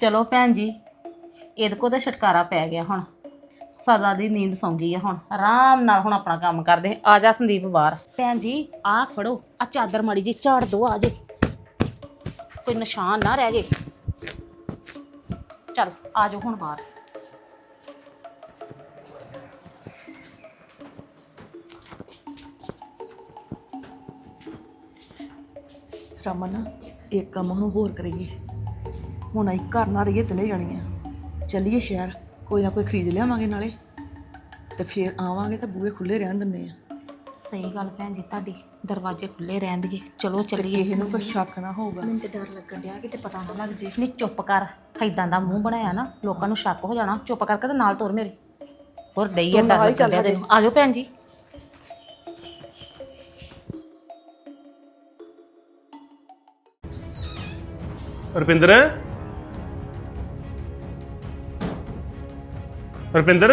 ਚਲੋ ਭੈਣ ਜੀ ਇਹਦੇ ਕੋ ਤਾਂ ਛਟਕਾਰਾ ਪੈ ਗਿਆ ਹੁਣ। ਸਦਾ ਦੀ ਨੀਂਦ ਸੌਂ ਗਈ ਆ ਹੁਣ। ਆਰਾਮ ਨਾਲ ਹੁਣ ਆਪਣਾ ਕੰਮ ਕਰਦੇ। ਆ ਜਾ ਸੰਦੀਪ ਬਾਹਰ। ਭੈਣ ਜੀ ਆ ਫੜੋ। ਆ ਚਾਦਰ ਮਾੜੀ ਜੀ ਝਾੜ ਦੋ ਆ ਜੇ। ਕੋਈ ਨਿਸ਼ਾਨ ਨਾ ਰਹਿ ਜੇ। ਚਲ ਆ ਜਾਓ ਹੁਣ ਬਾਹਰ। ਰਮਨ ਇੱਕ ਕੰਮ ਹੁਣ ਹੋਰ ਕਰੀਏ। ਹੁਣ ਅਸੀਂ ਘਰ ਨਾ ਰਹੀਏ ਤਿੰਨੇ ਜਾਣੀਆਂ ਚੱਲੀਏ ਸ਼ਹਿਰ ਕੋਈ ਨਾ ਕੋਈ ਖਰੀਦ ਲਿਆਵਾਂਗੇ ਨਾਲੇ। ਤੇ ਫਿਰ ਆਵਾਂਗੇ ਤਾਂ ਬੂਹੇ ਖੁੱਲੇ ਰਹਿਣ ਦਿੰਦੇ ਆ। ਸਹੀ ਗੱਲ ਭੈਣ ਜੀ ਤੁਹਾਡੀ ਦਰਵਾਜ਼ੇ ਖੁੱਲੇ ਰਹਿਣਗੇ ਚਲੋ ਚੱਲੀਏ। ਕਿਸੇ ਨੂੰ ਕੋਈ ਸ਼ੱਕ ਨਾ ਹੋਊਗਾ। ਮੈਨੂੰ ਤੇ ਡਰ ਲੱਗਣ ਡਿਆ ਕਿਤੇ ਪਤਾ ਨਾ ਲੱਗ ਜੇ। ਨਹੀਂ ਚੁੱਪ ਕਰ। ਐਦਾਂ ਦਾ ਮੂੰਹ ਬਣਾਇਆ ਨਾ ਲੋਕਾਂ ਨੂੰ ਸ਼ੱਕ ਹੋ ਜਾਣਾ। ਚੁੱਪ ਕਰਕੇ ਤੇ ਨਾਲ ਤੁਰ ਮੇਰੇ। ਹੋਰ ਡਈ ਆ ਤੂੰ ਡਰ ਚੱਲ ਤੈਨੂੰ। ਆ ਜਾਓ ਭੈਣ ਜੀ। ਰੁਪਿੰਦਰ। ਰੁਪਿੰਦਰ।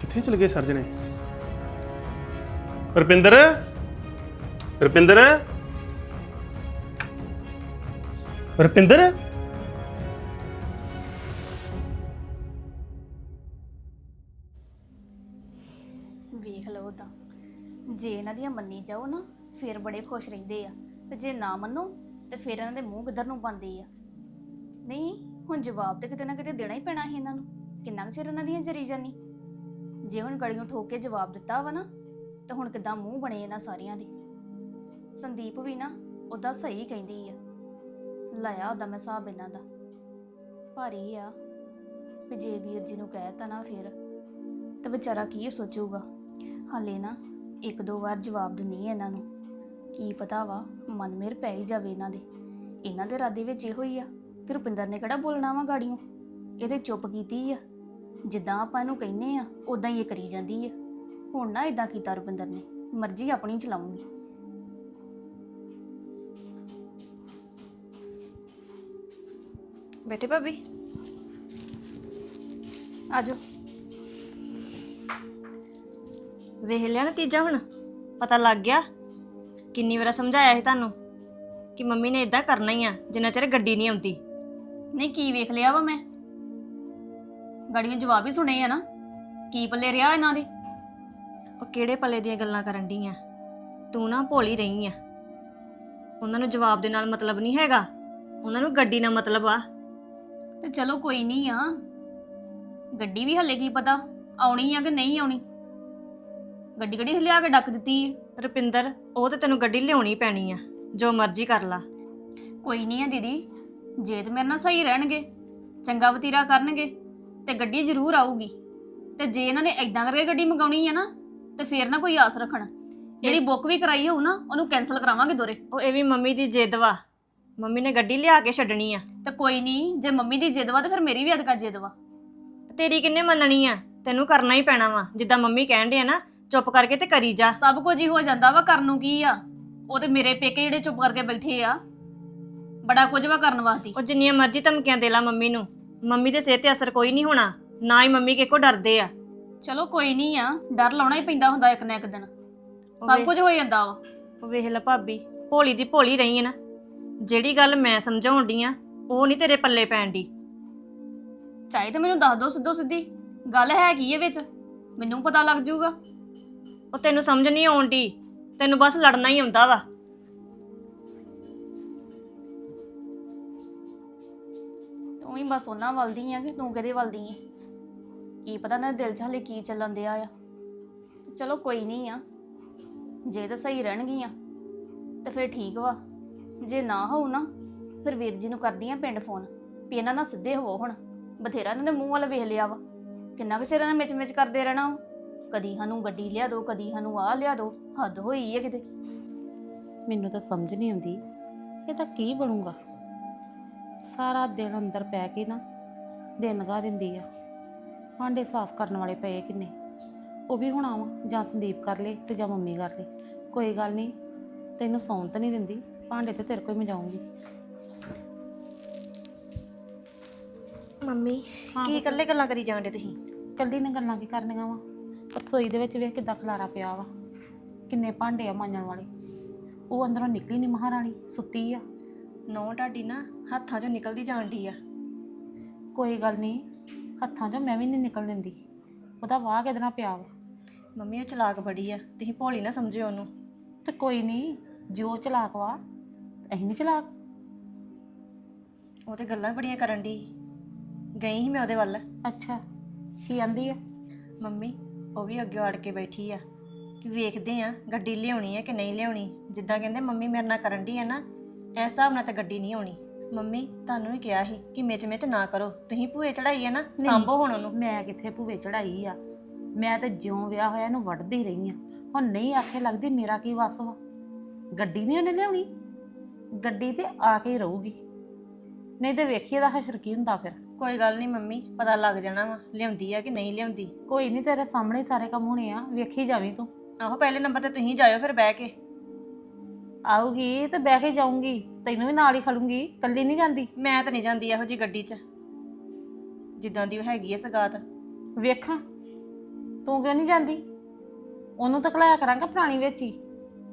ਕਿੱਥੇ ਚਲ ਗਏ ਸਰਜਣੇ? ਰੁਪਿੰਦਰ ਰੁਪਿੰਦਰ। ਰੁਪਿੰਦਰ। ਵੇਖ ਲਓ ਤਾਂ ਜੇ ਇਹਨਾਂ ਦੀਆਂ ਮੰਨੀ ਜਾਓ ਨਾ, ਫਿਰ ਬੜੇ ਖੁਸ਼ ਰਹਿੰਦੇ ਆ। ਤੇ ਜੇ ਨਾ ਮੰਨੋ, ਤੇ ਫਿਰ ਇਹਨਾਂ ਦੇ ਮੂੰਹ ਕਿੱਧਰ ਨੂੰ ਪਾਉਂਦੇ ਆ? ਨਹੀਂ, ਹੁਣ ਜਵਾਬ ਤੇ ਕਿਤੇ ਨਾ ਕਿਤੇ ਦੇਣਾ ਹੀ ਪੈਣਾ ਸੀ ਇਹਨਾਂ ਨੂੰ। ਕਿੰਨਾ ਕੁ ਚਿਰ ਇਹਨਾਂ ਦੀਆਂ ਜਰੀ ਜਾਨੀ? ਜੇ ਹੁਣ ਗੜੀਆਂ ਠੋਕ ਕੇ ਜਵਾਬ ਦਿੱਤਾ ਵਾ ਨਾ, ਤਾਂ ਹੁਣ ਕਿਦਾਂ ਮੂੰਹ ਬਣੇ ਇਹਨਾਂ ਸਾਰਿਆਂ ਦੇ? ਸੰਦੀਪ ਵੀ ਨਾ ਉਹਦਾ ਸਹੀ ਕਹਿੰਦੀ ਆ। ਲਾਇਆ ਉਹਦਾ ਮੈਂ ਹਿਸਾਬ ਇਹਨਾਂ ਦਾ। ਭਾਰੀ ਆ। ਵੀ ਜੇ ਵੀਰ ਜੀ ਨੂੰ ਕਹਿ ਤਾ ਨਾ ਫਿਰ, ਤਾਂ ਵਿਚਾਰਾ ਕੀ ਸੋਚੂਗਾ? ਹਾਲੇ ਨਾ ਇੱਕ ਦੋ ਵਾਰ ਜਵਾਬ ਦਿੰਨੀ ਹੈ ਇਹਨਾਂ ਨੂੰ। ਕੀ ਪਤਾ ਵਾ ਮਨ ਮੇਰ ਪੈ ਹੀ ਜਾਵੇ ਇਹਨਾਂ ਦੇ। ਇਹਨਾਂ ਦੇ ਇਰਾਦੇ ਵਿੱਚ ਇਹੋ ਹੀ ਆ। ਕਿ ਰੁਪਿੰਦਰ ਨੇ ਕਿਹੜਾ ਬੋਲਣਾ ਵਾ ਗਾੜੀਆਂ ਇਹਦੇ ਚੁੱਪ ਕੀਤੀ ਆ। ਜਿੱਦਾਂ ਆਪਾਂ ਇਹਨੂੰ ਕਹਿੰਨੇ ਆ ਉਦਾਂ ਹੀ ਇਹ ਕਰੀ ਜਾਂਦੀ ਆ। ਹੁਣ ਨਾ ਇਦਾਂ ਕੀਤਾ ਰੁਪਿੰਦਰ ਨੇ। ਮਰਜ਼ੀ ਆਪਣੀ ਚਲਾਉਂਗੀ। ਬੇਟੇ ਭਾਬੀ? ਆਜੋ ਵੇਖ ਲਿਆ ਨਤੀਜਾ ਹੁਣ? ਪਤਾ ਲੱਗ ਗਿਆ। ਕਿੰਨੀ ਵਾਰ ਸਮਝਾਇਆ ਸੀ ਤੁਹਾਨੂੰ ਕਿ ਮੰਮੀ ਨੇ ਇਦਾਂ ਕਰਨਾ ਹੀ ਆ ਜਿੰਨਾ ਚਿਰ ਗੱਡੀ ਨਹੀਂ ਆਉਂਦੀ। ਨਹੀਂ ਕੀ ਵੇਖ ਲਿਆ ਵਾ ਮੈਂ? ਗਾੜੀਆਂ ਜਵਾਬ ਹੀ ਸੁਣੇ ਆ ਨਾ। ਕੀ ਪੱਲੇ ਰਿਹਾ ਇਹਨਾਂ ਦੇ? ਉਹ ਕਿਹੜੇ ਪੱਲੇ ਦੀਆਂ ਗੱਲਾਂ ਕਰਨ ਡਈ ਆ? ਤੂੰ ਨਾ ਭੋਲੀ ਰਹੀ ਆ। ਉਹਨਾਂ ਨੂੰ ਜਵਾਬ ਦੇ ਨਾਲ ਮਤਲਬ ਨਹੀਂ ਹੈਗਾ। ਉਹਨਾਂ ਨੂੰ ਗੱਡੀ ਨਾਲ ਮਤਲਬ ਆ। ਤੇ ਚਲੋ ਕੋਈ ਨਹੀਂ ਆ। ਗੱਡੀ ਵੀ ਹੱਲੇ ਕੀ ਪਤਾ ਆਉਣੀ ਆ ਕਿ ਨਹੀਂ ਆਉਣੀ? ਗੱਡੀ ਗੱਡੀ ਲਿਆ ਕੇ ਡੱਕ ਦਿੱਤੀ ਰੁਪਿੰਦਰ ਉਹ ਤੇ ਤੈਨੂੰ ਗੱਡੀ ਲਿਆਉਣੀ ਪੈਣੀ ਆ। ਜੋ ਮਰਜ਼ੀ ਕਰ ਲਾ। ਕੋਈ ਨਹੀਂ ਆ ਦੀਦੀ। ਜੇ ਤੇ ਮੇਰੇ ਨਾਲ ਸਹੀ ਰਹਿਣਗੇ ਚੰਗਾ ਵਤੀਰਾ ਕਰਨਗੇ ਤੇ ਗੱਡੀ ਜ਼ਰੂਰ ਆਊਗੀ। ਤੇ ਜੇ ਇਹਨਾਂ ਨੇ ਐਦਾਂ ਕਰਕੇ ਗੱਡੀ ਮੰਗਾਉਣੀ ਆ ਨਾ ਤੇ ਫੇਰ ਨਾ ਕੋਈ ਆਸ ਰੱਖਣ। ਜਿਹੜੀ ਬੁੱਕ ਵੀ ਕਰਾਈ ਹੋਊ ਨਾ ਉਹਨੂੰ ਕੈਨਸਲ ਕਰਾਵਾਂਗੇ ਦੋਰੇ। ਉਹ ਇਹ ਵੀ ਮੰਮੀ ਦੀ ਜਿੱਦ ਵਾ। ਮੰਮੀ ਨੇ ਗੱਡੀ ਲਿਆ ਕੇ ਛੱਡਣੀ ਆ। ਤੇ ਕੋਈ ਨਹੀਂ ਜੇ ਮੰਮੀ ਦੀ ਜਿੱਦ ਵਾ ਤੇ ਫਿਰ ਮੇਰੀ ਵੀ ਅਦਕਾ ਜਿੱਦ ਵਾ। ਤੇਰੀ ਕਿੰਨੇ ਮੰਨਣੀ ਆ? ਤੈਨੂੰ ਕਰਨਾ ਹੀ ਪੈਣਾ ਵਾ। ਜਿੱਦਾਂ ਮੰਮੀ ਕਹਿਣ ਡਏ ਆ ਨਾ ਚੁੱਪ ਕਰਕੇ ਤੇ ਕਰੀ ਜਾ। ਸਭ ਕੁਝ ਹੀ ਹੋ ਜਾਂਦਾ ਵਾ ਕਰਨ ਨੂੰ ਕੀ ਆ? ਉਹ ਤੇ ਮੇਰੇ ਪੇਕੇ ਜਿਹੜੇ ਚੁੱਪ ਕਰਕੇ ਬੈਠੇ ਆ। ਬੜਾ ਕੁਝ ਵਾ ਕਰਨ ਵਾਸਤੇ। ਉਹ ਜਿੰਨੀਆਂ ਮਰਜ਼ੀ ਧਮਕੀਆਂ ਦੇ ਲਾ ਮੰਮੀ ਨੂੰ। ਮੰਮੀ ਦੇ ਸਿਹਤ ਤੇ ਅਸਰ ਕੋਈ ਨਹੀਂ ਹੋਣਾ। ਨਾ ਹੀ ਮੰਮੀ ਕਿਹਕੋ ਡਰਦੇ ਆ। ਚਲੋ ਕੋਈ ਨਹੀਂ ਆ ਡਰ ਲਾਉਣਾ ਹੀ ਪੈਂਦਾ ਹੁੰਦਾ ਇੱਕ ਨਾ ਇੱਕ ਦਿਨ। ਸਭ। ਕੁਝ ਹੋ ਜਾਂਦਾ ਵਾ। ਉਹ ਵੇਖ ਲੈ ਭਾਬੀ ਭੋਲੀ ਦੀ ਭੋਲੀ ਰਹੀ ਹੈ ਨਾ। ਜਿਹੜੀ ਗੱਲ ਮੈਂ ਸਮਝਾਉਣ ਡਈ ਆ ਉਹ ਨਹੀਂ ਤੇਰੇ ਪੱਲੇ ਪੈਣ ਦੀ ਚਾਹੇ ਤਾਂ ਮੈਨੂੰ ਦੱਸ ਦੋ ਸਿੱਧੋ ਸਿੱਧੀ ਗੱਲ ਹੈ ਕੀ ਇਹ ਵਿੱਚ। ਮੈਨੂੰ ਪਤਾ ਲੱਗ ਜਾਊਗਾ। ਉਹ ਤੈਨੂੰ ਸਮਝ ਨਹੀਂ ਆਉਣ ਦੀ ਤੈਨੂੰ ਬਸ ਲੜਨਾ ਹੀ ਆਉਂਦਾ ਵਾ। ਤੂੰ ਹੀ ਬਸ ਉਹਨਾਂ ਵੱਲਦੀ ਆ ਕਿ ਤੂੰ ਕਿਹਦੇ ਵੱਲਦੀ ਆ? ਕੀ ਪਤਾ ਨਾ ਦਿਲ 'ਚ ਹਲੇ ਕੀ ਚੱਲਣ ਦਿਆ ਆ। ਚਲੋ ਕੋਈ ਨਹੀਂ ਆ। ਜੇ ਤਾਂ ਸਹੀ ਰਹਿਣਗੀਆਂ, ਤੇ ਫਿਰ ਠੀਕ ਵਾ। ਜੇ ਨਾ ਹੋਊ ਨਾ, ਫਿਰ ਵੀਰ ਜੀ ਨੂੰ ਕਰਦੀ ਆ ਪਿੰਡ ਫੋਨ, ਵੀ ਇਹਨਾਂ ਨਾਲ ਸਿੱਧੇ ਹੋਵੋ ਹੁਣ। ਬਥੇਰਾ ਇਹਨਾਂ ਦੇ ਮੂੰਹ ਵੱਲ ਵੇਖ ਲਿਆ ਵਾ। ਕਿੰਨਾ ਕੁ ਚਿਰ ਇਹਨਾਂ ਮਿਚ ਮਿਚ ਕਰਦੇ ਰਹਿਣਾ ਵਾ। ਕਦੀ ਸਾਨੂੰ ਗੱਡੀ ਲਿਆ ਦਿਓ ਕਦੀ ਸਾਨੂੰ ਆਹ ਲਿਆ ਦਿਓ ਹੱਦ ਹੋਈ ਹੈ ਕਿਤੇ। ਮੈਨੂੰ ਤਾਂ ਸਮਝ ਨਹੀਂ ਆਉਂਦੀ, ਇਹ ਤਾਂ ਕੀ ਬਣੂਗਾ? ਸਾਰਾ ਦਿਨ ਅੰਦਰ ਪੈ ਕੇ ਨਾ ਦਿਨ ਲਗਾ ਦਿੰਦੀ ਆ। ਭਾਂਡੇ ਸਾਫ਼ ਕਰਨ ਵਾਲੇ ਪਏ ਕਿੰਨੇ। ਉਹ ਵੀ ਹੁਣ ਆਵਾਂ ਜਾਂ ਸੰਦੀਪ ਕਰ ਲੇ ਤੇ ਜਾਂ ਮੰਮੀ ਕਰ ਲੇ। ਕੋਈ ਗੱਲ ਨਹੀਂ ਤੈਨੂੰ ਸੌਣ ਤਾਂ ਨਹੀਂ ਦਿੰਦੀ ਭਾਂਡੇ ਤੇ ਤੇਰੇ ਕੋਲ ਹੀ ਮਜਾਉਂਗੀ ਮੰਮੀ ਹਾਂ ਕੀ ਇਕੱਲੇ ਗੱਲਾਂ ਕਰੀ ਜਾਂਦੇ ਤੁਸੀਂ? ਕੱਲੀ ਨੇ ਗੱਲਾਂ ਕੀ ਕਰਨੀਆਂ ਵਾ? ਰਸੋਈ ਦੇ ਵਿੱਚ ਵੇਖ ਕਿੱਦਾਂ ਖਲਾਰਾ ਪਿਆ ਵਾ। ਕਿੰਨੇ ਭਾਂਡੇ ਆ ਮਾਂਜਣ ਵਾਲੇ। ਉਹ ਅੰਦਰੋਂ ਨਿਕਲੀ ਨਹੀਂ ਮਹਾਰਾਣੀ ਸੁੱਤੀ ਆ। ਨੌ ਢਾਡੀ ਨਾ ਹੱਥਾਂ 'ਚੋਂ ਨਿਕਲਦੀ ਜਾਂਦੀ ਆ। ਕੋਈ ਗੱਲ ਨਹੀਂ ਹੱਥਾਂ 'ਚੋਂ ਮੈਂ ਵੀ ਨਹੀਂ ਨਿਕਲ ਦਿੰਦੀ। ਉਹਦਾ ਵਾਹ ਕਿਹਦੇ ਨਾਲ ਪਿਆ ਵਾ? ਮੰਮੀ ਉਹ ਚਲਾਕ ਬੜੀ ਆ। ਤੁਸੀਂ ਭੋਲੀ ਨਾ ਸਮਝਿਓ ਉਹਨੂੰ। ਤੇ ਕੋਈ ਨਹੀਂ ਜੋ ਚਲਾਕ ਵਾ ਅਸੀਂ ਨਹੀਂ ਚਲਾਕ। ਉਹ ਤੇ ਗੱਲਾਂ ਬੜੀਆਂ ਕਰਨ ਦੀ ਗਈ ਸੀ ਮੈਂ ਉਹਦੇ ਵੱਲ। ਅੱਛਾ ਕੀ ਆਂਦੀ ਆ? ਮੰਮੀ ਉਹ ਵੀ ਅੱਗੇ ਅੜ ਕੇ ਬੈਠੀ ਆ। ਕਿ ਵੇਖਦੇ ਆ ਗੱਡੀ ਲਿਆਉਣੀ ਆ ਕਿ ਨਹੀਂ ਲਿਆਉਣੀ। ਜਿੱਦਾਂ ਕਹਿੰਦੇ ਮੰਮੀ ਮੇਰੇ ਨਾਲ ਕਰਨ ਦੀ ਆ ਨਾ ਐਸ ਹਿਸਾਬ ਨਾਲ ਤਾਂ ਗੱਡੀ ਨਹੀਂ ਆਉਣੀ। ਮੰਮੀ ਤੁਹਾਨੂੰ ਵੀ ਕਿਹਾ ਸੀ ਕਿ ਮਿਚ ਮਿਚ ਨਾ ਕਰੋ। ਤੁਸੀਂ ਭੂਏ ਚੜਾਈ ਆ ਨਾ ਸਾਂਭੋ ਹੁਣ ਉਹਨੂੰ। ਮੈਂ ਕਿੱਥੇ ਭੂਵੇ ਚੜਾਈ ਆ? ਮੈਂ ਤੇ ਜਿਉਂ ਵਿਆਹ ਹੋਇਆ ਇਹਨੂੰ ਵੜਦੀ ਰਹੀ ਆ। ਹੁਣ ਨਹੀਂ ਆਖੇ ਲੱਗਦੀ ਮੇਰਾ ਕੀ ਵਸ ਵਾ। ਗੱਡੀ ਨਹੀਂ ਉਹਨੇ ਲਿਆਉਣੀ? ਗੱਡੀ ਤੇ ਆ ਕੇ ਹੀ ਰਹੂਗੀ। ਨਹੀਂ ਤੇ ਵੇਖੀ ਇਹਦਾ ਹਸ਼ਰ ਕੀ ਹੁੰਦਾ ਫਿਰ। ਕੋਈ ਗੱਲ ਨਹੀਂ ਮੰਮੀ ਪਤਾ ਲੱਗ ਜਾਣਾ ਵਾ ਲਿਆਉਂਦੀ ਆ ਕਿ ਨਹੀਂ ਲਿਆਉਂਦੀ। ਕੋਈ ਨਹੀਂ ਤੇਰੇ ਸਾਹਮਣੇ ਹੀ ਸਾਰੇ ਕੰਮ ਹੋਣੇ ਆ। ਵੇਖੀ ਜਾਵੀਂ ਤੂੰ। ਆਹੋ ਪਹਿਲੇ ਨੰਬਰ ਤੇ ਤੁਸੀਂ ਜਾਇਓ ਫਿਰ ਬਹਿ ਕੇ। ਆਊਗੀ ਤੇ ਬਹਿ ਕੇ ਜਾਊਂਗੀ ਤੈਨੂੰ ਵੀ ਨਾਲ ਹੀ ਖੜੂੰਗੀ ਕੱਲੀ ਨਹੀਂ ਜਾਂਦੀ। ਮੈਂ ਤਾਂ ਨਹੀਂ ਜਾਂਦੀ ਇਹੋ ਜੀ ਗੱਡੀ 'ਚ। ਜਿੱਦਾਂ ਦੀ ਉਹ ਹੈਗੀ ਐ ਸਗਾਤ। ਵੇਖਾਂ ਤੂੰ ਕਿਉਂ ਨਹੀਂ ਜਾਂਦੀ? ਉਹਨੂੰ ਤਾਂ ਕਲਾਇਆ ਕਰਾਂਗਾ ਪੁਰਾਣੀ ਵਿੱਚ। ਹੀ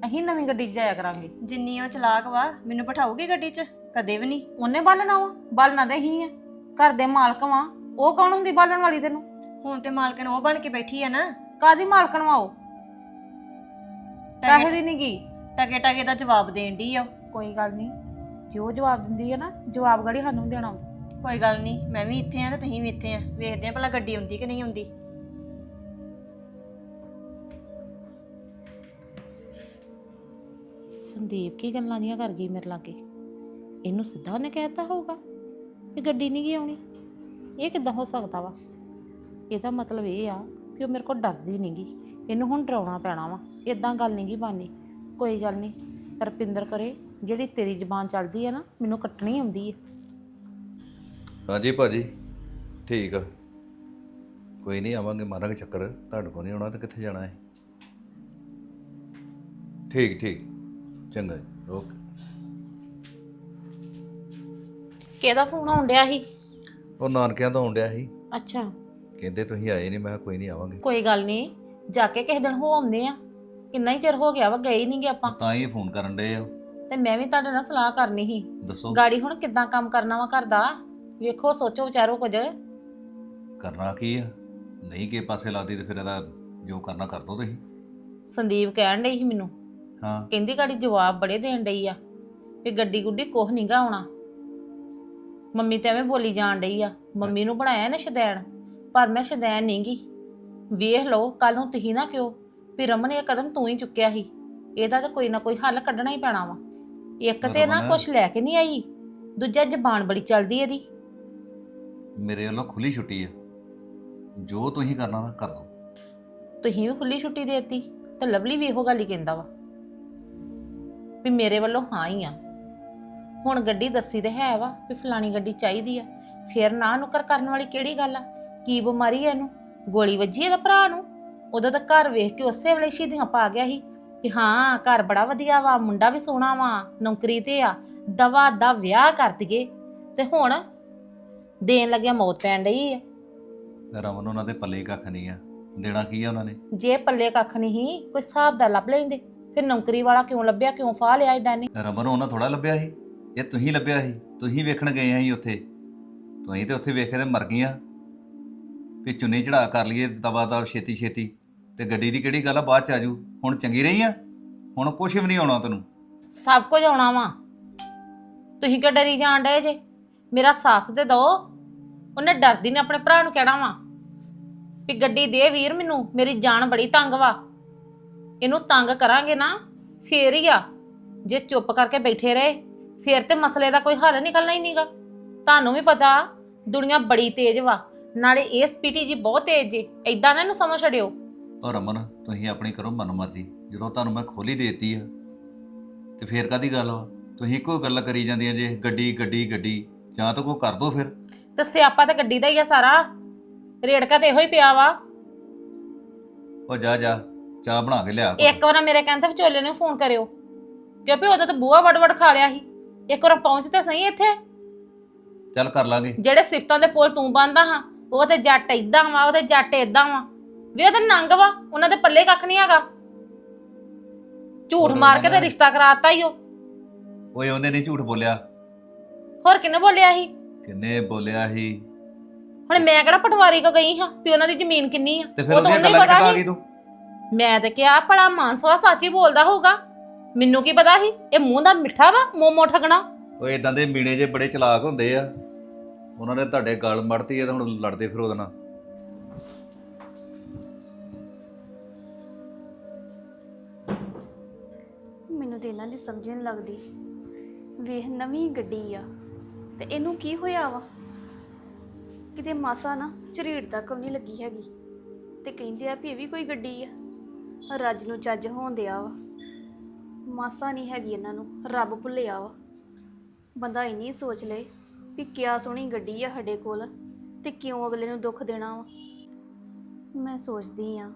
ਅਸੀਂ ਨਵੀਂ ਗੱਡੀ 'ਚ ਜਾਇਆ ਕਰਾਂਗੇ। ਜਿੰਨੀ ਉਹ ਚਲਾਕ ਵਾ ਮੈਨੂੰ ਬਿਠਾਉਗੀ ਗੱਡੀ 'ਚ? ਕਦੇ ਵੀ ਨਹੀਂ। ਉਹਨੇ ਬਾਲਣਾ ਵਾ ਬਾਲਣਾ ਤੇ ਹੀ ਆ। ਘਰ ਦੇ ਮਾਲਕ ਵਾਂ। ਉਹ ਕੌਣ ਹੁੰਦੀ ਬਾਲਣ ਵਾਲੀ ਤੈਨੂੰ? ਹੁਣ ਤੇ ਮਾਲਕਨ ਉਹ ਬਣ ਕੇ ਬੈਠੀ ਆ ਨਾ। ਕਾਦੀ ਮਾਲਕਣ ਵਾ ਉਹ ਪੈਸੇ ਦੀ ਨਹੀਂ ਗਈ ਟਕੇ ਟਕੇ ਦਾ ਜਵਾਬ ਦੇਣ ਦੀ ਆ ਉਹ। ਕੋਈ ਗੱਲ ਨਹੀਂ ਜੋ ਜਵਾਬ ਦਿੰਦੀ ਹੈ ਨਾ ਜਵਾਬ ਗੜੀ ਸਾਨੂੰ ਦੇਣਾ ਆਉਂਦਾ। ਕੋਈ ਗੱਲ ਨਹੀਂ ਮੈਂ ਵੀ ਇੱਥੇ ਆ ਤੇ ਤੁਸੀਂ ਵੀ ਇੱਥੇ ਆ ਵੇਖਦੇ ਆ ਭਲਾ ਗੱਡੀ ਆਉਂਦੀ ਕਿ ਨਹੀਂ ਆਉਂਦੀ। ਸੰਦੀਪ ਕੀ ਗੱਲਾਂ ਦੀਆਂ ਕਰ ਗਈ ਮੇਰੇ ਲਾਗੇ? ਇਹਨੂੰ ਸਿੱਧਾ ਉਹਨੇ ਕਹਿਤਾ ਹੋਊਗਾ ਕਿ ਗੱਡੀ ਨਹੀਂ ਗਈ ਆਉਣੀ। ਇਹ ਕਿੱਦਾਂ ਹੋ ਸਕਦਾ ਵਾ? ਇਹਦਾ ਮਤਲਬ ਇਹ ਆ ਕਿ ਉਹ ਮੇਰੇ ਕੋਲ ਡਰਦੀ ਨਹੀਂਗੀ ਇਹਨੂੰ ਹੁਣ ਡਰਾਉਣਾ ਪੈਣਾ ਵਾ। ਇਦਾਂ ਗੱਲ ਨਹੀਂਗੀ ਬਾਨੀ। ਕੋਈ ਗੱਲ ਨਹੀਂ ਰਪਿੰਦਰ ਕਰੇ ਜਿਹੜੀ ਤੇਰੀ ਜ਼ਬਾਨ ਚੱਲਦੀ ਹੈ ਨਾ ਮੈਨੂੰ ਕੱਟਣੀ ਆਉਂਦੀ ਹੈ ਹਾਂਜੀ ਭਾਜੀ ਠੀਕ ਆ। ਕੋਈ ਨਹੀਂ ਆਵਾਂਗੇ ਮਾਰਾਂਗੇ ਚੱਕਰ ਤੁਹਾਡੇ ਕੋਲ ਨਹੀਂ ਆਉਣਾ ਤਾਂ ਕਿੱਥੇ ਜਾਣਾ ਹੈ ਠੀਕ ਠੀਕ ਚੰਗਾ ਜੀ ਓਕੇ। ਕਿਹਦਾ ਫੋਨ ਆਉਣ ਡਿਆ ਸੀ? ਉਹ ਨਾਨਕਿਆਂ ਤੋਂ ਆਉਂਦਿਆ ਸੀ। ਅੱਛਾ। ਕਹਿੰਦੇ ਤੁਸੀਂ ਆਏ ਨਹੀਂ ਮੈਂ ਕਿਹਾ ਕੋਈ ਨਹੀਂ ਆਵਾਂਗੇ। ਕੋਈ ਗੱਲ ਨਹੀਂ ਜਾ ਕੇ ਕਿਸੇ ਦਿਨ ਹੋ ਆਉਂਦੇ ਆ। ਕਿੰਨਾ ਹੀ ਚਿਰ ਹੋ ਗਿਆ ਵਾ ਗਏ ਨਹੀਂਗੇ ਆਪਾਂ। ਤਾਂ ਹੀ ਫੋਨ ਕਰਨ ਡਏ ਆ। ਤੇ ਮੈਂ ਵੀ ਤੁਹਾਡੇ ਨਾਲ ਸਲਾਹ ਕਰਨੀ ਸੀ। ਦੱਸੋ। ਗਾੜੀ ਹੁਣ ਕਿੱਦਾਂ ਕੰਮ ਕਰਨਾ ਵਾ ਘਰ ਦਾ? ਵੇਖੋ ਸੋਚੋ ਵਿਚਾਰੋ ਕੁਝ। ਕਰਨਾ ਕੀ ਆ? ਨਹੀਂ ਕਿਸੇ ਪਾਸੇ ਲਾਦੀ ਤੇ ਫਿਰ ਇਹਦਾ ਜੋ ਕਰਨਾ ਕਰ ਦੋ ਤੁਸੀਂ। ਸੰਦੀਪ ਕਹਿਣ ਡਈ ਸੀ ਮੈਨੂੰ। ਹਾਂ। ਕਹਿੰਦੀ ਗਾੜੀ ਜਵਾਬ ਬੜੇ ਦੇਣ ਡਈ ਆ ਵੀ ਗੱਡੀ ਗੁੱਡੀ ਕੁਛ ਨਹੀਂਗਾ ਆਉਣਾ। ਮੰਮੀ ਤੇ ਐਵੇਂ ਬੋਲੀ ਜਾਣ ਡਈ ਆ ਮੰਮੀ ਨੂੰ ਬਣਾਇਆ ਨਾ ਸ਼ਦੈਣ ਪਰ ਮੈਂ ਸ਼ਦੈਣ ਨਹੀਂਗੀ ਵੇਖ ਲਓ ਕੱਲ ਨੂੰ ਤੁਸੀਂ ਨਾ ਕਿਉਂ ਵੀ ਰਮਨ ਇਹ ਕਦਮ ਤੂੰ ਹੀ ਚੁੱਕਿਆ ਸੀ। ਇਹਦਾ ਤਾਂ ਕੋਈ ਨਾ ਕੋਈ ਹੱਲ ਕੱਢਣਾ ਹੀ ਪੈਣਾ ਵਾ। ਇੱਕ ਤੇ ਨਾ ਰਮਨ। ਕੁਛ ਲੈ ਕੇ ਨਹੀਂ ਆਈ ਦੂਜਾ ਜ਼ਬਾਨ ਬੜੀ ਚੱਲਦੀ ਇਹਦੀ। ਮੇਰੇ ਵੱਲੋਂ ਖੁੱਲੀ ਛੁੱਟੀ ਆ। ਜੋ ਤੁਸੀਂ ਕਰਨਾ ਨਾ ਕਰ ਦੋ। ਤੁਸੀਂ ਵੀ ਖੁੱਲੀ ਛੁੱਟੀ ਦੇਤੀ ਤੇ ਲਵਲੀ ਵੀ ਇਹੋ ਗੱਲ ਹੀ ਕਹਿੰਦਾ ਵਾ। ਵੀ ਮੇਰੇ ਵੱਲੋਂ ਹਾਂ ਹੀ ਆ। ਹੁਣ ਗੱਡੀ ਦੱਸੀ ਤੇ ਹੈ ਵਾ ਵੀ ਫਲਾਣੀ ਗੱਡੀ ਚਾਹੀਦੀ ਆ। ਫਿਰ ਨਾ ਨੁਕਰ ਕਰਨ ਵਾਲੀ ਕਿਹੜੀ ਗੱਲ ਆ? ਕੀ ਬਿਮਾਰੀ ਆ ਇਹਨੂੰ? ਗੋਲੀ ਵੱਜੀ ਇਹਦਾ ਭਰਾ ਨੂੰ? ਉਦੋਂ ਤਾਂ ਘਰ ਵੇਖ ਕੇ ਉਸੇ ਵੇਲੇ ਸ਼ਹੀਦੀਆਂ ਪਾ ਗਿਆ ਸੀ ਵੀ ਹਾਂ ਘਰ ਬੜਾ ਵਧੀਆ ਵਾ ਮੁੰਡਾ ਵੀ ਸੋਹਣਾ ਵਾ ਨੌਕਰੀ ਤੇ ਆ ਦਵਾ ਦਾ ਵਿਆਹ ਕਰ ਦਈਏ। ਤੇ ਹੁਣ ਦੇਣ ਲੱਗਿਆ ਮੌਤ ਪੈਣ ਡਈ ਆ। ਰਮਨ ਉਹਨਾਂ ਦੇ ਪੱਲੇ ਕੱਖ ਨਹੀਂ ਆ। ਦੇਣਾ ਕੀ ਆ ਉਹਨਾਂ ਨੇ? ਜੇ ਪੱਲੇ ਕੱਖ ਨਹੀਂ ਕੋਈ ਹਿਸਾਬ ਦਾ ਲੱਭ ਲੈਂਦੇ। ਫਿਰ ਨੌਕਰੀ ਵਾਲਾ ਕਿਉਂ ਲੱਭਿਆ ਕਿਉਂ ਫਾਹ ਲਿਆ ਏਡਾ ਨੇ? ਰਮਨ ਉਹਨਾਂ ਥੋੜਾ ਲੱਭਿਆ ਸੀ। ਇਹ ਤੁਸੀਂ ਲੱਭਿਆ ਸੀ। ਤੁਸੀਂ ਵੇਖਣ ਗਏ ਆ ਸੀ ਉੱਥੇ। ਤੁਸੀਂ ਤੇ ਉੱਥੇ ਵੇਖੇ ਤੇ ਮਰ ਗਈਆਂ। ਵੀ ਚੁੰਨੀ ਚੜਾ ਕਰ ਲਈਏ ਦਵਾ ਦਾ ਛੇਤੀ ਛੇਤੀ। ਤੇ ਗੱਡੀ ਦੀ ਕਿਹੜੀ ਗੱਲ ਆ? ਬਾਅਦ ਚ ਆਜੂ। ਹੁਣ ਚੰਗੀ ਰਹੀ ਆ? ਹੁਣ ਕੁਝ ਵੀ ਨਹੀਂ ਆਉਣਾ ਤੈਨੂੰ। ਸਭ ਕੁਝ ਆਉਣਾ ਵਾ। ਤੁਸੀਂ ਕਿਉਂ ਡਰੀ ਜਾਣ ਡਏ ਜੇ? ਮੇਰਾ ਸਾਥ ਤੇ ਦੋ ਉਹਨੇ ਡਰਦੀ ਨੇ ਆਪਣੇ ਭਰਾ ਨੂੰ ਕਹਿਣਾ ਵਾ ਵੀ ਗੱਡੀ ਦੇ ਵੀਰ ਮੈਨੂੰ। ਮੇਰੀ ਜਾਨ ਬੜੀ ਤੰਗ ਵਾ। ਇਹਨੂੰ ਤੰਗ ਕਰਾਂਗੇ ਨਾ, ਫੇਰ ਹੀ ਆ। ਜੇ ਚੁੱਪ ਕਰਕੇ ਬੈਠੇ ਰਹੇ, ਫੇਰ ਤੇ ਮਸਲੇ ਦਾ ਕੋਈ ਹੱਲ ਨਿਕਲਣਾ ਹੀ ਨਹੀਂਗਾ ਤੁਹਾਨੂੰ ਵੀ ਪਤਾ, ਦੁਨੀਆ ਬੜੀ ਤੇਜ਼ ਵਾ। ਨਾਲੇ ਇਹ ਸਪੀਟੀ ਜੀ ਬਹੁਤ ਤੇਜ਼ ਜੇ ਐਦਾਂ ਨਾ ਇਹਨੂੰ ਸਮਝ ਛੜਿਓ ਔਰ ਰਮਨ ਤੁਸੀਂ ਆਪਣੀ ਕਰੋ ਮਨਮਰਜ਼ੀ ਜਦੋਂ ਤੁਹਾਨੂੰ ਮੈਂ ਖੋਲੀ ਦੇਤੀ ਆ ਤੇ ਫੇਰ ਕਾਦੀ ਗੱਲ ਵਾ? ਤੁਸੀਂ ਇੱਕੋ ਗੱਲ ਕਰੀ ਜਾਂਦੀਆਂ ਜੇ ਗੱਡੀ ਗੱਡੀ ਗੱਡੀ ਜਾਂ ਤਾਂ ਕੋਈ ਕਰ ਦੋ ਫਿਰ। ਤੇ ਸਿਆਪਾ ਤਾਂ ਗੱਡੀ ਦਾ ਹੀ ਆ ਸਾਰਾ ਰੇੜਕਾ ਤੇ ਇਹੋ ਹੀ ਪਿਆ ਵਾ। ਉਹ ਜਾ ਜਾ ਚਾਹ ਬਣਾ ਕੇ ਲਿਆ। ਇੱਕ ਵਾਰ ਮੇਰੇ ਕਹਿੰਦੇ ਵਿਚੋਲੇ ਨੂੰ ਫੋਨ ਕਰਿਓ ਕਿਉਂਕਿ ਉਹਦਾ ਤਾਂ ਬੂਹਾ ਵੜ ਵੜ ਖਾ ਲਿਆ ਸੀ। ਇੱਕ ਵਾਰ ਪਹੁੰਚ ਤੇ ਸਹੀ ਇੱਥੇ? ਚੱਲ ਕਰ ਲਾਂਗੇ। ਜਿਹੜੇ ਸਿਫਤਾਂ ਦੇ ਪੁੱਲ ਤੂੰ ਬੰਦਾ ਹਾਂ ਉਹ ਤੇ ਜੱਟ ਇਦਾਂ ਵਾ ਉਹ ਤੇ ਜੱਟ ਇਦਾਂ ਵਾ। ਵੀ ਉਹ ਤਾਂ ਨੰਗ ਵਾ ਉਹਨਾਂ ਦੇ ਪੱਲੇ ਕੱਖ ਨਹੀਂ ਹੈਗਾ। ਝੂਠ ਮਾਰ ਕੇ ਤੇ ਰਿਸ਼ਤਾ ਕਰਾਤਾ ਹੀ ਉਹ। ਓਏ ਉਹਨੇ ਨਹੀਂ ਝੂਠ ਬੋਲਿਆ? ਹੋਰ ਕਿੰਨੇ ਬੋਲਿਆ ਸੀ? ਕਿੰਨੇ ਬੋਲਿਆ ਸੀ? ਹੁਣ ਮੈਂ ਕਿਹੜਾ ਪਟਵਾਰੀ ਕੋ ਗਈ ਹਾਂ ਵੀ ਉਹਨਾਂ ਦੀ ਜ਼ਮੀਨ ਕਿੰਨੀ ਆ? ਤੇ ਫਿਰ ਉਹ ਤਾਂ ਉਹਦੀਆਂ ਉਹਨੂੰ ਹੀ ਗੱਲਾਂ ਪਤਾ ਕਿੱਦਾਂ ਆ ਸੀ। ਗਈ ਤੂੰ? ਮੈਂ ਤੇ ਕਿਹਾ ਭਲਾ ਮਾਨਸਵਾ ਸੱਚ ਬੋਲਦਾ ਹੋਊਗਾ। ਮੈਨੂੰ ਕੀ ਪਤਾ ਸੀ? ਇਹ ਮੂੰਹ ਦਾ ਮਿੱਠਾ ਵਾ ਮੋਮੋ ਠਗਣਾ। ਓਏ ਇਦਾਂ ਦੇ ਮੀਣੇ ਜੇ ਬੜੇ ਚਲਾਕ ਹੁੰਦੇ ਆ। ਉਹਨਾਂ ਨੇ ਤੁਹਾਡੇ ਗਲ ਮੜਤੀ ਆ ਤਾਂ ਹੁਣ ਲੜਦੇ ਫਿਰ ਉਹਦੇ ਨਾਲ। ਮੈਨੂੰ ਤੇ ਇਹਨਾਂ ਦੀ ਸਮਝ ਨਹੀਂ ਲੱਗਦੀ ਵੇਖ ਨਵੀਂ ਗੱਡੀ ਆ ਤੇ ਇਹਨੂੰ ਕੀ ਹੋਇਆ ਵਾ? ਕਿਤੇ ਮਾਸਾ ਨਾ ਝਰੀੜ ਤੱਕ ਵੀ ਨਹੀਂ ਲੱਗੀ ਹੈਗੀ ਤੇ ਕਹਿੰਦੇ ਆ ਵੀ ਇਹ ਵੀ ਕੋਈ ਗੱਡੀ ਆ। ਰੱਜ ਨੂੰ ਚੱਜ ਹੋਣ ਦਿਆ ਵਾ। ਮਾਸਾ ਨਹੀਂ ਹੈਗੀ ਇਹਨਾਂ ਨੂੰ, ਰੱਬ ਭੁੱਲਿਆ ਵਾ। ਬੰਦਾ ਇੰਨੀ ਸੋਚ ਲਏ। ਵੀ ਕਿਆ ਸੋਹਣੀ ਗੱਡੀ ਆ ਸਾਡੇ ਕੋਲ ਤੇ ਕਿਉਂ ਅਗਲੇ ਨੂੰ ਦੁੱਖ ਦੇਣਾ ਵਾ? ਮੈਂ ਸੋਚਦੀ ਆ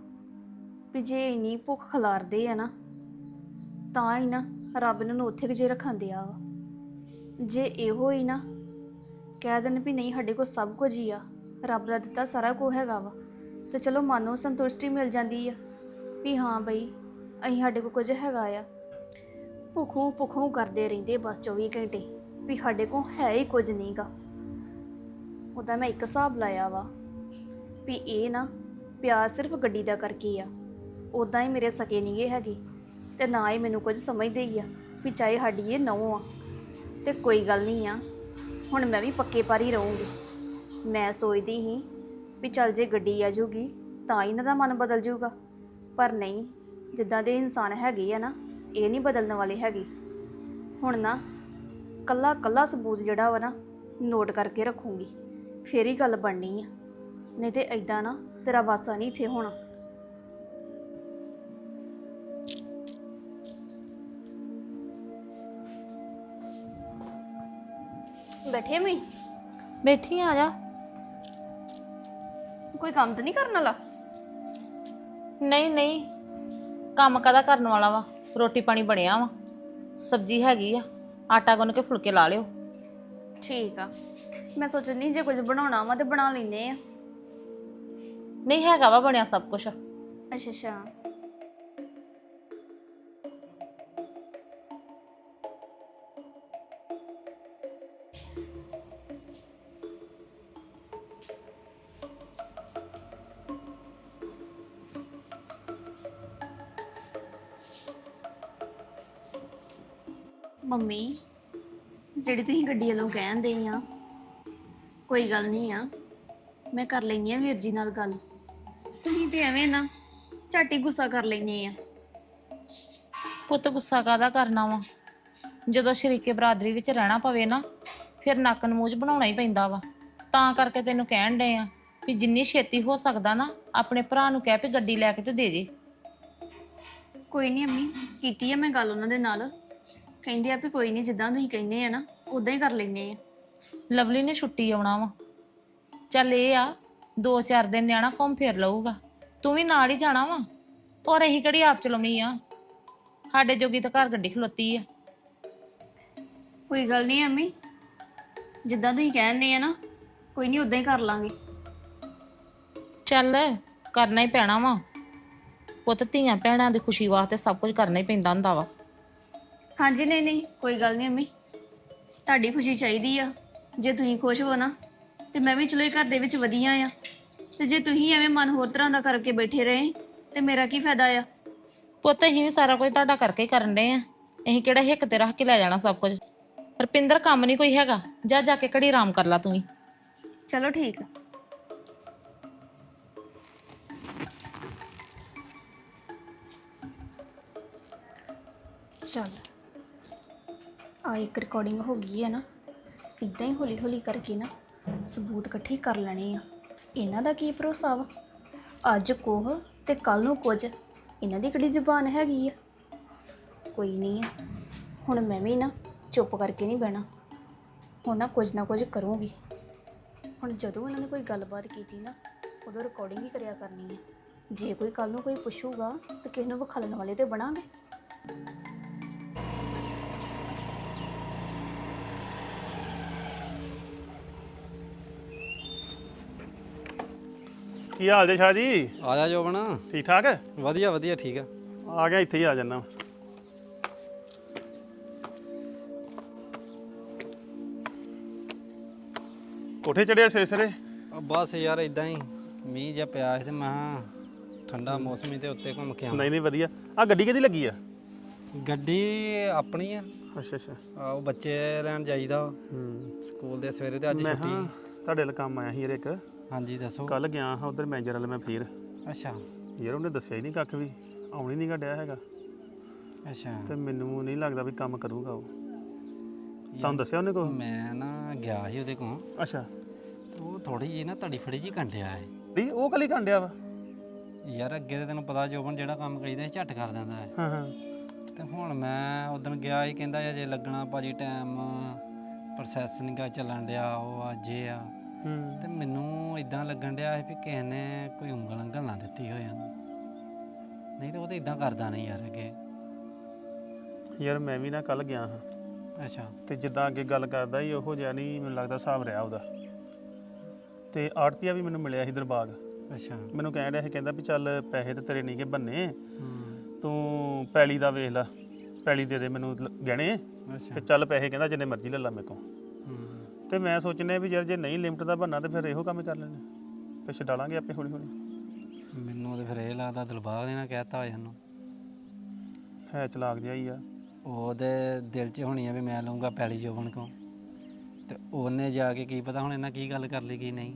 ਵੀ ਜੇ ਇੰਨੀ ਭੁੱਖ ਖਲਾਰਦੇ ਆ ਨਾ, ਤਾਂ ਹੀ ਨਾ ਰੱਬ ਇਹਨਾਂ ਨੂੰ ਉੱਥੇ ਕੁ ਜੇ ਰਖਾਂਦੇ ਆ ਵਾ। ਜੇ ਇਹੋ ਹੀ ਨਾ ਕਹਿ ਦੇਣ ਵੀ ਨਹੀਂ ਸਾਡੇ ਕੋਲ ਸਭ ਕੁਝ ਹੀ ਆ, ਰੱਬ ਦਾ ਦਿੱਤਾ ਸਾਰਾ ਕੁਝ ਹੈਗਾ ਵਾ, ਤੇ ਚਲੋ ਮਨ ਨੂੰ ਸੰਤੁਸ਼ਟੀ ਮਿਲ ਜਾਂਦੀ ਆ ਵੀ ਹਾਂ ਬਈ, ਅਸੀਂ ਸਾਡੇ ਕੋਲ ਕੁਝ ਹੈਗਾ ਆ। ਭੁੱਖੋਂ ਭੁੱਖੋਂ ਕਰਦੇ ਰਹਿੰਦੇ ਬਸ 24 ਘੰਟੇ। ਵੀ ਸਾਡੇ ਕੋਲ ਹੈ ਹੀ ਕੁਝ ਨਹੀਂਗਾ। ਉਹਦਾ ਮੈਂ ਇੱਕ ਹਿਸਾਬ ਲਾਇਆ ਵਾ ਵੀ ਇਹ ਨਾ ਪਿਆਰ ਸਿਰਫ ਗੱਡੀ ਦਾ ਕਰਕੇ ਆ। ਉਦਾਂ ਹੀ ਮੇਰੇ ਸਕੇ ਨਹੀਂਗੇ ਹੈਗੇ ਤੇ ਨਾ ਹੀ ਮੈਨੂੰ ਕੁਝ ਸਮਝਦੇ ਹੀ ਆ ਵੀ ਚਾਹੇ ਸਾਡੀ ਇਹ ਨਹੁੰ ਆ। ਤੇ ਕੋਈ ਗੱਲ ਨਹੀਂ ਆ, ਹੁਣ ਮੈਂ ਵੀ ਪੱਕੇ ਪਰ ਹੀ ਰਹੂੰਗੀ। ਮੈਂ ਸੋਚਦੀ ਸੀ ਵੀ ਚੱਲ ਜੇ ਗੱਡੀ ਆ ਜੂਗੀ ਤਾਂ ਹੀ ਇਹਨਾਂ ਦਾ ਮਨ ਬਦਲ ਜਾਊਗਾ ਪਰ ਨਹੀਂ, ਜਿੱਦਾਂ ਦੇ ਇਨਸਾਨ ਹੈਗੇ ਆ ਨਾ, ਇਹ ਨਹੀਂ ਬਦਲਣ ਵਾਲੇ ਹੈਗੇ। ਹੁਣ ਨਾ ਕੱਲਾ ਕੱਲਾ ਸਬੂਤ ਜਿਹੜਾ ਵਾ ਨਾ ਨੋਟ ਕਰਕੇ ਰੱਖੂੰਗੀ ਫੇਰ ਹੀ ਗੱਲ ਬਣਨੀ ਆ। ਨਹੀਂ ਤੇ ਐਦਾਂ ਨਾ ਤੇਰਾ ਵਾਸਾ ਨਹੀਂ ਇੱਥੇ ਹੋਣਾ। ਬੈਠੇ ਮੈਂ ਬੈਠੀ ਆ ਜਾ। ਕੋਈ ਕੰਮ ਤਾਂ ਨਹੀਂ ਕਰਨ ਵਾਲਾ? ਨਹੀਂ ਨਹੀਂ। ਕੰਮ ਕਾਦਾ ਕਰਨ ਵਾਲਾ ਵਾ? ਰੋਟੀ ਪਾਣੀ ਬਣਿਆ ਵਾ। ਸਬਜ਼ੀ ਹੈਗੀ ਆ। ਆਟਾ ਗੁੰਨ ਕੇ ਫੁਲਕੇ ਲਾ ਲਿਓ। ਠੀਕ ਆ। ਮੈਂ ਸੋਚਣੀ ਜੇ ਕੁਝ ਬਣਾਉਣਾ ਵਾ ਤੇ ਬਣਾ ਲੈਨੇ ਆ। ਨਹੀਂ ਹੈਗਾ ਵਾ ਬਣਿਆ ਸਭ ਕੁਝ ਅੱਛਾ ਅੱਛਾ। ਮੰਮੀ ਜਿਹੜੀ ਤੁਸੀਂ ਗੱਡੀ ਵੱਲੋਂ ਕਹਿੰਦੇ ਆ ਕੋਈ ਗੱਲ ਨਹੀਂ ਆ ਮੈਂ ਕਰ ਲੈਣੀ ਆ ਵੀਰ ਜੀ ਨਾਲ ਗੱਲ। ਤੁਸੀਂ ਤੇ ਐਵੇਂ ਨਾ ਝਾਟੀ ਗੁੱਸਾ ਕਰ ਲੈਨੇ ਆ। ਪੁੱਤ ਗੁੱਸਾ ਕਾਦਾ ਕਰਨਾ ਵਾ? ਜਦੋਂ ਸ਼ਰੀਕੇ ਬਰਾਦਰੀ ਵਿੱਚ ਰਹਿਣਾ ਪਵੇ ਨਾ ਫਿਰ ਨੱਕ ਨੂੰ ਮੂੰਹ 'ਚ ਬਣਾਉਣਾ ਹੀ ਪੈਂਦਾ ਵਾ। ਤਾਂ ਕਰਕੇ ਤੈਨੂੰ ਕਹਿਣ ਡਏ ਆ ਵੀ ਜਿੰਨੀ ਛੇਤੀ ਹੋ ਸਕਦਾ ਨਾ ਆਪਣੇ ਭਰਾ ਨੂੰ ਕਹਿ ਵੀ ਗੱਡੀ ਲੈ ਕੇ ਤੇ ਦੇ ਜੇ। ਕੋਈ ਨਹੀਂ ਅੰਮੀ ਕੀਤੀ ਆ ਮੈਂ ਗੱਲ ਉਹਨਾਂ ਦੇ ਨਾਲ। ਕਹਿੰਦੇ ਆ ਵੀ ਕੋਈ ਨਹੀਂ ਜਿੱਦਾਂ ਤੁਸੀਂ ਕਹਿੰਦੇ ਆ ਨਾ ਉਦਾਂ ਹੀ ਕਰ ਲੈਨੇ ਆ। ਲਵਲੀ ਨੇ ਛੁੱਟੀ ਆਉਣਾ ਵਾ। ਚੱਲ ਇਹ ਆ ਦੋ ਚਾਰ ਦਿਨ ਨਿਆਣਾ ਘੁੰਮ ਫਿਰ ਲਊਗਾ। ਤੂੰ ਵੀ ਨਾਲ ਹੀ ਜਾਣਾ ਵਾ। ਔਰ ਅਸੀਂ ਕਿਹੜੀ ਆਪ ਚਲਾਉਣੀ ਆ? ਸਾਡੇ ਜੋਗੀ ਤਾਂ ਘਰ ਗੱਡੀ ਖਲੋਤੀ ਆ। ਕੋਈ ਗੱਲ ਨਹੀਂ ਅੰਮੀ ਜਿੱਦਾਂ ਤੁਸੀਂ ਕਹਿੰਦੇ ਆ ਨਾ ਕੋਈ ਨਹੀਂ ਉਦਾਂ ਹੀ ਕਰ ਲਾਂਗੇ। ਚੱਲ ਕਰਨਾ ਹੀ ਪੈਣਾ ਵਾ। ਪੁੱਤ ਧੀਆਂ ਭੈਣਾਂ ਦੀ ਖੁਸ਼ੀ ਵਾਸਤੇ ਸਭ ਕੁਝ ਕਰਨਾ ਹੀ ਪੈਂਦਾ ਹੁੰਦਾ ਵਾ। ਹਾਂਜੀ ਨਹੀਂ ਨਹੀਂ ਕੋਈ ਗੱਲ ਨਹੀਂ ਅੰਮੀ। ਤੁਹਾਡੀ ਖੁਸ਼ੀ ਚਾਹੀਦੀ ਆ। ਜੇ ਤੁਸੀਂ ਖੁਸ਼ ਹੋ ਨਾ ਤੇ ਮੈਂ ਵੀ ਚਲੋ ਇਹ ਘਰ ਦੇ ਵਿੱਚ ਵਧੀਆ ਆ। ਤੇ ਜੇ ਤੁਸੀਂ ਐਵੇਂ ਮਨ ਹੋਰ ਤਰ੍ਹਾਂ ਦਾ ਕਰਕੇ ਬੈਠੇ ਰਹੇ ਤੇ ਮੇਰਾ ਕੀ ਫਾਇਦਾ ਆ? ਪੁੱਤ ਅਸੀਂ ਵੀ ਸਾਰਾ ਕੁਝ ਤੁਹਾਡਾ ਕਰਕੇ ਹੀ ਕਰਨ ਡਏ ਆ। ਅਸੀਂ ਕਿਹੜਾ ਹਿੱਕ ਤੇ ਰੱਖ ਕੇ ਲੈ ਜਾਣਾ ਸਭ ਕੁਝ। ਰਪਿੰਦਰ ਕੰਮ ਨਹੀਂ ਕੋਈ ਹੈਗਾ। ਜਾ ਜਾ ਕੇ ਘੜੀ ਆਰਾਮ ਕਰ ਲਾ ਤੂੰ ਵੀ। ਚਲੋ ਠੀਕ। ਆ ਚੱਲ। ਆ, ਇੱਕ ਰਿਕਾਰਡਿੰਗ ਹੋ ਗਈ ਹੈ ਨਾ। ਇਦਾਂ ਹੀ ਹੌਲੀ ਹੌਲੀ ਕਰਕੇ ਨਾ ਸਬੂਤ ਇਕੱਠੇ ਕਰ ਲੈਣੇ ਆ। ਇਹਨਾਂ ਦਾ ਕੀ ਭਰੋਸਾ ਵਾ? ਅੱਜ ਕੋਹ ਤੇ ਕੱਲ ਨੂੰ ਕੁਝ। ਇਹਨਾਂ ਦੀ ਕਿਹੜੀ ਜ਼ੁਬਾਨ ਹੈਗੀ ਆ? ਕੋਈ ਨਹੀਂ ਆ। ਹੁਣ ਮੈਂ ਵੀ ਨਾ ਚੁੱਪ ਕਰਕੇ ਨਹੀਂ ਬਹਿਣਾ। ਹੁਣ ਨਾ ਕੁਝ ਨਾ ਕੁਝ ਕਰੂੰਗੀ। ਹੁਣ ਜਦੋਂ ਇਹਨਾਂ ਨੇ ਕੋਈ ਗੱਲਬਾਤ ਕੀਤੀ ਨਾ, ਉਦੋਂ ਰਿਕਾਰਡਿੰਗ ਹੀ ਕਰਿਆ ਕਰਨੀ ਹੈ ਜੇ ਕੋਈ ਕੱਲ ਨੂੰ ਕੋਈ ਪੁੱਛੂਗਾ, ਤਾਂ ਕਿਸੇ ਨੂੰ ਵਿਖਾਲਣ ਵਾਲੇ ਤੇ ਬਣਾਂਗੇ। ਕੀ ਹਾਲ ਜੇ ਸ਼ਾਹ ਜੀ? ਆ ਜਾ ਜੋਬਨ। ਠੀਕ ਠਾਕ ਵਧੀਆ ਵਧੀਆ ਠੀਕ ਆ। ਆ ਗਿਆ ਇੱਥੇ ਹੀ ਆ ਜਾਣਾ ਕੋਠੇ ਚੜਿਆ ਸੇਸਰੇ ਬਸ ਯਾਰ ਇਦਾਂ ਹੀ। ਮੀਂਹ ਜਿਹਾ ਪਿਆ ਸੀ ਤੇ ਠੰਡਾ ਮੌਸਮ ਹੀ ਤੇ ਉੱਤੇ ਘੁੰਮ ਕੇ ਆਵਾਂ। ਨਹੀਂ ਨਹੀਂ ਵਧੀਆ। ਆ ਗੱਡੀ ਕਿਹਦੀ ਲੱਗੀ ਆ? ਗੱਡੀ ਆਪਣੀ ਆ। ਅੱਛਾ ਅੱਛਾ। ਆ, ਉਹ ਬੱਚੇ ਲੈਣ ਜਾਈਦਾ। ਸਕੂਲ ਦੇ ਸਵੇਰੇ ਤੇ ਅੱਜ ਛੁੱਟੀ। ਤੁਹਾਡੇ ਲਈ ਕੰਮ ਆਇਆ ਸੀ ਯਾਰ ਇੱਕ। ਹਾਂਜੀ ਦੱਸੋ। ਕੱਲ ਗਿਆ ਹਾਂ ਉਧਰ ਮੈਨੇਜਰ ਵਾਲੇ ਮੈਂ ਫੇਰ। ਅੱਛਾ। ਯਾਰ ਉਹਨੇ ਦੱਸਿਆ ਹੀ ਨਹੀਂ ਕੱਖ ਵੀ ਆਉਣੀ ਨਹੀਂ ਡਿਆ ਹੈਗਾ। ਅੱਛਾ। ਤੇ ਮੈਨੂੰ ਨਹੀਂ ਲੱਗਦਾ ਵੀ ਕੰਮ ਕਰੂਗਾ ਉਹ। ਤੁਹਾਨੂੰ ਦੱਸਿਆ ਉਹਨੇ ਕੋਈ? ਮੈਂ ਨਾ ਗਿਆ ਸੀ ਉਹਦੇ ਕੋਲ। ਅੱਛਾ। ਤੇ ਉਹ ਥੋੜੀ ਜਿਹੀ ਨਾ ਧੜੀ ਫੜੀ ਜੀ ਕੰਡਿਆ ਹੈ। ਨਹੀਂ ਉਹ ਕਲੀ ਡਿਆ ਵਾ। ਯਾਰ ਅੱਗੇ ਤੇ ਤੈਨੂੰ ਪਤਾ ਜੋਬਨ ਜਿਹੜਾ ਕੰਮ ਕਰੀਦਾ ਸੀ ਝੱਟ ਕਰ ਦਿੰਦਾ ਹੈ। ਹਾਂ ਹਾਂ। ਤੇ ਹੁਣ ਮੈਂ ਉਦੋਂ ਗਿਆ ਹੀ ਕਹਿੰਦਾ ਅਜੇ ਲੱਗਣਾ ਭਾਜੀ ਟਾਈਮ ਪ੍ਰੋਸੈਸ ਨਹੀਂਗਾ ਚੱਲਣ ਡਿਆ ਉਹ ਆ ਜੇ ਆ। ਹੂੰ ਤੇ ਮੈਨੂੰ ਇਦਾਂ ਲੱਗਣ ਡਿਆ ਸੀ ਵੀ ਕਿਸੇ ਨੇ ਕੋਈ ਉਂਗਲ ਨਾ ਦਿੱਤੀ ਹੋਇਆ ਨਹੀਂ ਤਾਂ ਉਹ ਤਾਂ ਇਦਾਂ ਕਰਦਾ ਨਹੀਂ ਯਾਰ ਅੱਗੇ। ਯਾਰ ਮੈਂ ਵੀ ਨਾ ਕੱਲ ਗਿਆ ਹਾਂ। ਅੱਛਾ। ਤੇ ਜਿੱਦਾਂ ਅੱਗੇ ਗੱਲ ਕਰਦਾ ਸੀ ਉਹੋ ਜਿਹਾ ਨਹੀਂ ਮੈਨੂੰ ਲੱਗਦਾ ਹਿਸਾਬ ਰਿਹਾ ਉਹਦਾ। ਤੇ ਆੜਤੀਆ ਵੀ ਮੈਨੂੰ ਮਿਲਿਆ ਸੀ ਦਰਬਾਗ। ਅੱਛਾ। ਮੈਨੂੰ ਕਹਿਣ ਡਿਆ ਸੀ ਕਹਿੰਦਾ ਵੀ ਚੱਲ ਪੈਸੇ ਤੇ ਤੇਰੇ ਨਹੀਂਗੇ ਬੰਨੇ। ਹੂੰ। ਤੂੰ ਪੈਲੀ ਦਾ ਵੇਖ ਲੈ ਪੈਲੀ ਦੇ ਦੇ ਮੈਨੂੰ ਲ- ਗਹਿਣੇ। ਅੱਛਾ। ਤੇ ਚੱਲ ਪੈਸੇ ਕਹਿੰਦਾ ਜਿੰਨੇ ਮਰਜ਼ੀ ਲੈ ਲਾ ਮੇਰੇ ਕੋਲ। ਹੂੰ ਤੇ ਮੈਂ ਸੋਚਨੇ ਵੀ ਯਾਰ ਜੇ ਨਹੀਂ ਲਿਮਟ ਦਾ ਬੰਨਾ ਤੇ ਫਿਰ ਇਹੋ ਕੰਮ ਕਰ ਲੈਣੇ ਫਿਰ ਛਡਾਲਾਂਗੇ ਆਪੇ ਹੌਲੀ ਹੌਲੀ। ਮੈਨੂੰ ਤੇ ਫਿਰ ਇਹ ਲੱਗਦਾ ਦਿਲਬਾਗ ਨੇ ਨਾ ਕਹਿਤਾ ਹੋਇਆ ਇਹਨੂੰ ਹੈ ਚਲਾਕ ਜਿਹਾ ਹੀ ਆ। ਉਹਦੇ ਦਿਲ 'ਚ ਹੋਣੀ ਆ ਵੀ ਮੈਂ ਲਊਂਗਾ ਪੈਲੀ ਜੋਬਨ ਕੋ। ਤੇ ਉਹਨੇ ਜਾ ਕੇ ਕੀ ਪਤਾ ਹੁਣ ਇਹਨਾਂ ਕੀ ਗੱਲ ਕਰ ਲਈ ਕੀ ਨਹੀਂ।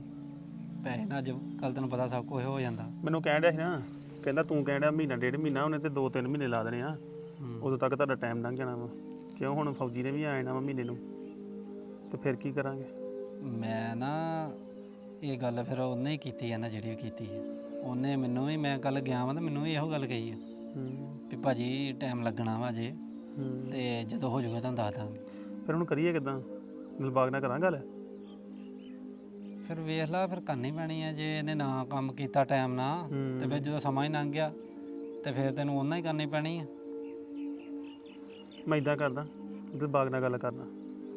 ਪੈਸੇ ਨਾ ਜੋ ਕੱਲ ਤੈਨੂੰ ਪਤਾ ਸਭ ਕੁਝ ਹੋ ਜਾਂਦਾ। ਮੈਨੂੰ ਕਹਿਣ ਡਿਆ ਸੀ ਨਾ ਕਹਿੰਦਾ ਤੂੰ ਕਹਿਣ ਡਿਆ ਮਹੀਨਾ ਡੇਢ ਮਹੀਨਾ ਉਹਨੇ ਤੇ 2-3 ਮਹੀਨੇ ਲਾ ਦੇਣੇ ਆ। ਉਦੋਂ ਤੱਕ ਤੁਹਾਡਾ ਟਾਈਮ ਲੰਘ ਜਾਣਾ ਵਾ। ਕਿਉਂ ਹੁਣ ਫੌਜੀ ਨੇ ਵੀ ਆ ਜਾਣਾ ਵਾ ਮਹੀਨੇ ਨੂੰ? ਤੇ ਫਿਰ ਕੀ ਕਰਾਂਗੇ? ਮੈਂ ਨਾ ਇਹ ਗੱਲ ਫਿਰ ਉਹਨੇ ਹੀ ਕੀਤੀ ਹੈ ਨਾ ਜਿਹੜੀ ਉਹ ਕੀਤੀ ਹੈ। ਉਹਨੇ ਮੈਨੂੰ ਵੀ ਮੈਂ ਕੱਲ ਗਿਆ ਵਾਂ ਤੇ ਮੈਨੂੰ ਵੀ ਇਹੋ ਗੱਲ ਕਹੀ ਹੈ ਹੂੰ। ਵੀ ਭਾਜੀ ਟਾਈਮ ਲੱਗਣਾ ਵਾ ਜੇ ਹੂੰ। ਤੇ ਜਦੋਂ ਹੋ ਜਾਊਗਾ ਤੁਹਾਨੂੰ ਦੱਸ ਦਾਂਗੇ। ਫਿਰ ਹੁਣ ਕਰੀਏ ਕਿਦਾਂ? ਦਿਲਬਾਗ ਨਾਲ ਕਰਾਂ ਗੱਲ? ਫਿਰ ਵੇਖ ਲਾ ਫਿਰ ਕਰਨੀ ਪੈਣੀ ਹੈ। ਜੇ ਇਹਨੇ ਨਾ ਕੰਮ ਕੀਤਾ ਟਾਈਮ ਨਾਲ ਤੇ ਫਿਰ ਜਦੋਂ ਸਮਾਂ ਹੀ ਲੰਘ ਗਿਆ ਤੇ ਫਿਰ ਤੈਨੂੰ ਉਹਨਾਂ ਹੀ ਕਰਨੀ ਪੈਣੀ ਹੈ। ਮੈਂ ਇਦਾਂ ਕਰਦਾ ਦਿਲਬਾਗ ਨਾਲ ਗੱਲ ਕਰਦਾ।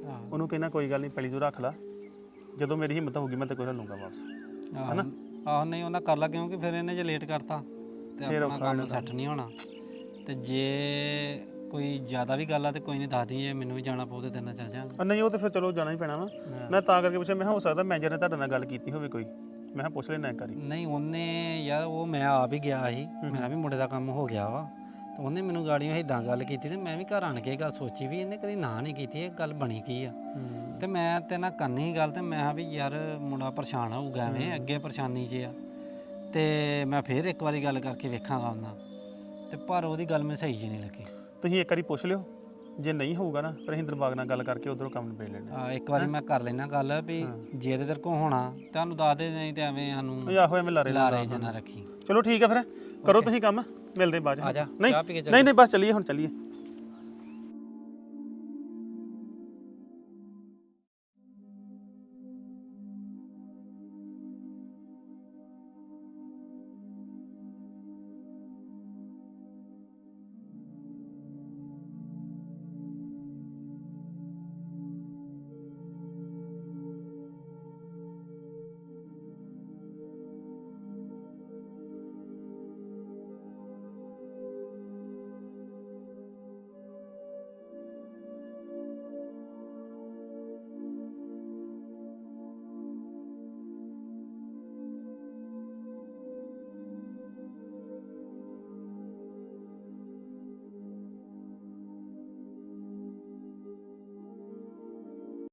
ਆਹੋ ਉਹਨੂੰ ਕਹਿੰਦਾ ਕੋਈ ਗੱਲ ਨਹੀਂ ਪੈਲੀ ਤੂੰ ਰੱਖ ਲੈ। ਜਦੋਂ ਮੇਰੀ ਹਿੰਮਤ ਹੋਊਗੀ ਮੈਂ ਤੇ ਕੋਈ ਲੂੰਗਾ ਵਾਪਸ। ਆਹੋ ਆਹੋ ਨਹੀਂ ਉਹਨਾਂ ਕਰ ਲਾ ਕਿਉਂਕਿ ਫਿਰ ਇਹਨੇ ਜੇ ਲੇਟ ਕਰਤਾ ਤੇ ਫਿਰ ਆਪਣਾ ਔਖਾ ਕੰਮ ਸੈੱਟ ਨਹੀਂ ਹੋਣਾ। ਤੇ ਜੇ ਕੋਈ ਜ਼ਿਆਦਾ ਵੀ ਗੱਲ ਆ ਤੇ ਕੋਈ ਨਹੀਂ ਦੱਸ ਦੀ ਜੇ ਮੈਨੂੰ ਵੀ ਜਾਣਾ ਪਊ ਤੇ ਤੇਰੇ ਨਾਲ ਚੱਲ ਜਾਵਾਂਗੇ। ਆ ਨਹੀਂ ਉਹ ਤੇ ਫਿਰ ਚਲੋ ਜਾਣਾ ਹੀ ਪੈਣਾ ਵਾ। ਮੈਂ ਤਾਂ ਕਰਕੇ ਪੁੱਛਿਆ ਮੈਂ ਕਿਹਾ ਹੋ ਸਕਦਾ ਮੈਨੇਜਰ ਨੇ ਤੁਹਾਡੇ ਨਾਲ ਗੱਲ ਕੀਤੀ ਹੋਵੇ ਕੋਈ। ਮੈਂ ਕਿਹਾ ਪੁੱਛ ਲੈਣਾ ਇੱਕ ਵਾਰੀ। ਨਹੀਂ ਉਹਨੇ ਯਾਰ ਉਹ ਮੈਂ ਆਪ ਹੀ ਗਿਆ ਸੀ। ਮੈਂ ਵੀ ਮੁੰਡੇ ਦਾ ਕੰਮ ਹੋ ਗਿਆ ਵਾ। ਤੇ ਉਹਨੇ ਮੈਨੂੰ ਗਾੜੀਆਂ ਇਦਾਂ ਗੱਲ ਕੀਤੀ ਤੇ ਮੈਂ ਵੀ ਘਰ ਆਣ ਕੇ ਇਹ ਗੱਲ ਸੋਚੀ ਵੀ ਇਹਨੇ ਕਦੀ ਨਾ ਨਹੀਂ ਕੀਤੀ ਇਹ ਗੱਲ ਬਣੀ ਕੀ ਆ? ਤੇ ਮੈਂ ਤੇ ਨਾ ਕਰਨੀ ਗੱਲ ਤੇ ਮੈਂ ਕਿਹਾ ਵੀ ਯਾਰ ਮੁੰਡਾ ਪਰੇਸ਼ਾਨ ਹੋਊਗਾ ਐਵੇਂ ਅੱਗੇ ਪਰੇਸ਼ਾਨੀ 'ਚ ਆ। ਤੇ ਮੈਂ ਫੇਰ ਇੱਕ ਵਾਰੀ ਗੱਲ ਕਰਕੇ ਵੇਖਾਂਗਾ ਉਹਨਾਂ ਤੇ ਪਰ ਉਹਦੀ ਗੱਲ ਮੈਨੂੰ ਸਹੀ ਜੀ ਨਹੀਂ ਲੱਗੀ। ਤੁਸੀਂ ਇੱਕ ਵਾਰੀ ਪੁੱਛ ਲਿਓ। ਜੇ ਨਹੀਂ ਹੋਊਗਾ ਨਾ ਫਿਰ ਅਸੀਂ ਦਿਲਬਾਗ ਨਾਲ ਗੱਲ ਕਰਕੇ ਉਧਰੋਂ ਕੰਮ ਨਿਬੇੜ ਲੈਣੇ ਆ ਇੱਕ ਵਾਰੀ ਮੈਂ ਕਰ ਲੈਣਾ ਗੱਲ ਵੀ ਜੇ ਇਹਦੇ ਤੇਰੇ ਕੋ ਹੋਣਾ ਤੁਹਾਨੂੰ ਦੱਸ ਦੇ ਨਹੀਂ ਤੇ ਐਵੇਂ ਸਾਨੂੰ ਆਹੋ ਐਵੇਂ ਲਾਰੇ ਲਾ ਲਾਰੇ ਜਨਾ ਰੱਖੀ। ਚਲੋ ਠੀਕ ਹੈ ਫਿਰ ਕਰੋ ਤੁਸੀਂ ਕੰਮ ਮਿਲਦੇ ਬਾਅਦ ਚ। ਨਹੀਂ। ਨਹੀਂ ਨਹੀਂ ਬਸ ਚੱਲੀਏ ਹੁਣ ਚੱਲੀਏ।